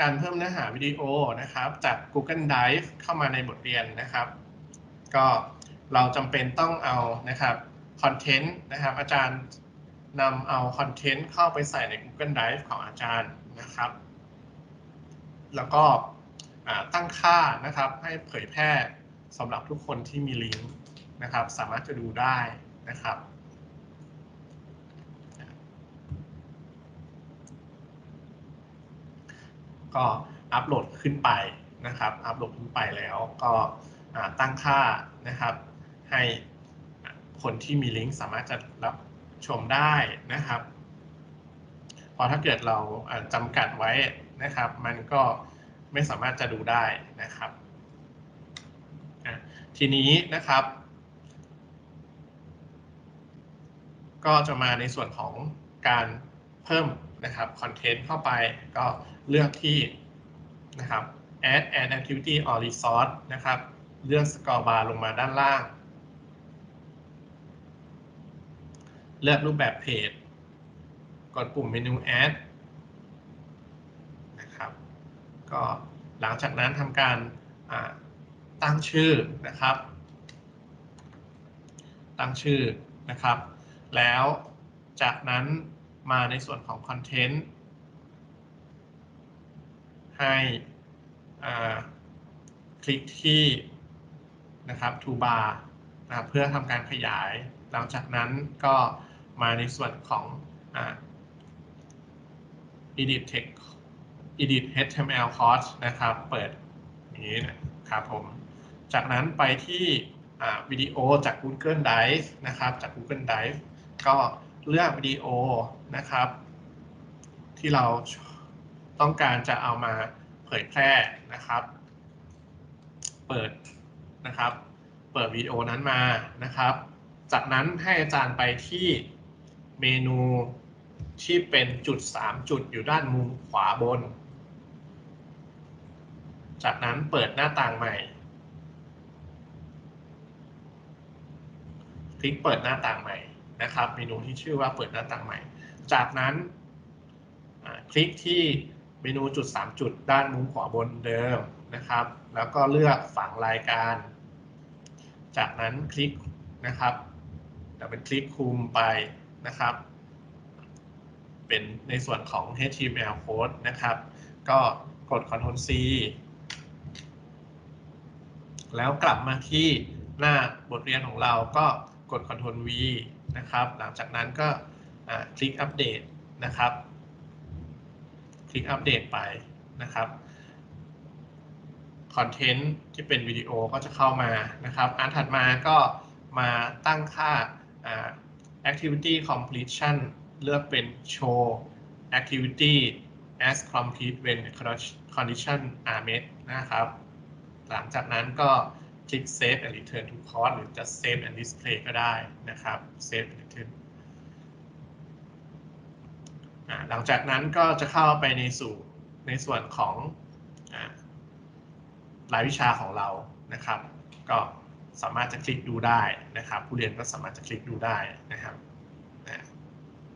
การเพิ่มเนื้อหาวิดีโอนะครับ จาก Google Drive เข้ามาในบทเรียนนะครับ ก็เราจำเป็นต้องเอานะครับคอนเทนต์นะครับ อาจารย์นำเอาคอนเทนต์เข้าไปใส่ใน Google Drive ของอาจารย์นะครับ แล้วก็ตั้งค่านะครับให้เผยแพร่สำหรับทุกคนที่มีลิงก์นะครับ สามารถจะดูได้นะครับ ก็อัปโหลดขึ้นไปนะครับ อัปโหลดขึ้นไปแล้วก็ตั้งค่านะครับ ให้คนที่มีลิงก์สามารถจะรับชมได้นะครับ พอถ้าเกิดเราจำกัดไว้นะครับ มันก็ไม่สามารถจะดูได้นะครับ ทีนี้นะครับ ก็จะมาในส่วนของการเพิ่มนะครับคอนเทนต์เข้าไปก็ เลือกที่นะครับ add an activity or resource นะครับ เลือก scroll bar ลงมาด้านล่าง เลือกรูปแบบเพจ กดปุ่มเมนู add นะครับ ก็หลังจากนั้นทำการตั้งชื่อนะครับ ตั้งชื่อนะครับ แล้วจากนั้นมาในส่วนของคอนเทนต์ ให้คลิกที่นะครับ toolbar นะเพื่อทำการขยาย หลังจากนั้นก็มาในส่วนของ edit text edit html course นะครับ เปิดอย่างนี้นะครับผม จากนั้นไปที่วิดีโอจาก Google Drive นะครับ จาก Google Drive ก็เลือกวิดีโอนะครับ ที่เรา ต้องการจะเอามาเผยแพร่นะครับ เปิดนะครับ เปิดวิดีโอนั้นมานะครับ จากนั้นให้อาจารย์ไปที่เมนูที่เป็นจุด 3 จุดอยู่ด้านมุมขวาบน จากนั้นเปิดหน้าต่างใหม่ คลิกเปิดหน้าต่างใหม่นะครับ เมนูที่ชื่อว่าเปิดหน้าต่างใหม่ จากนั้นคลิกที่ เมนูจุด 3 จุดด้านมุมขวาบนเดิมนะครับ แล้วก็เลือกฝังรายการ จากนั้นคลิกนะครับจะเป็นคลิกคุมไปนะครับ เป็นในส่วนของ HTML code นะครับ ก็กด Ctrl C แล้วกลับมาที่หน้าบทเรียนของเราก็กด Ctrl V นะครับ หลังจากนั้นก็คลิกอัปเดตนะครับ ลิกอัปเดตไปนะครับคอนเทนต์ที่เป็นวิดีโอก็จะเข้ามานะครับ อันถัดมาก็มาตั้งค่า activity completion เลือกเป็น show activity as complete when condition are met นะครับ หลังจากนั้นก็คลิก save and return to course หรือจะ save and display ก็ได้นะครับ save and return หลังจากนั้นก็จะเข้าไปในสู่ในส่วนของรายวิชาของเรานะครับ ก็สามารถจะคลิกดูได้นะครับ ผู้เรียนก็สามารถจะคลิกดูได้นะครับ